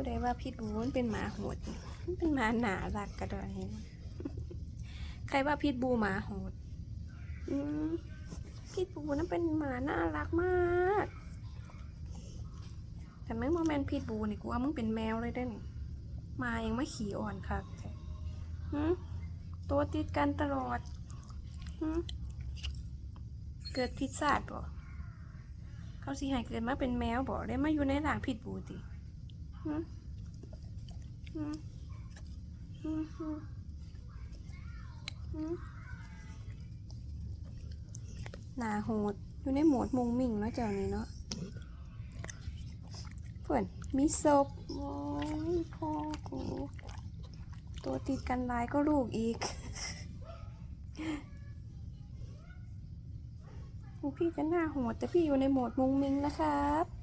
ผู้ใดว่าพิษบูมันเป็นหมาโหดมันเป็นหมาหนารักกระดอนนี้ใครว่าพิษบูหมาโหดพิษบูนั่นเป็นหมาน่ารักมาก แต่ไม่ว่าแมนพิษบูนี่กูว่ามึงเป็นแมวเลยเด้นมายังไม่ขี่อ่อนค่ะตัวติดกันตลอดเกิดพิษศาสตร์บ่เขาสิให้เกิดมาเป็นแมวบ่ได้มาอยู่ในหลางพิษบูติ หนาโหด อยู่ในโหมดมุงมิ่งเนาะเจ้านี้เนาะเพื่อนมีศพโอ้ยพ่อกูตัวติดกันหลายก็ลูกอีกพี่จะหน้าโหดแต่พี่อยู่ในโหมดมุงมิงนะครับ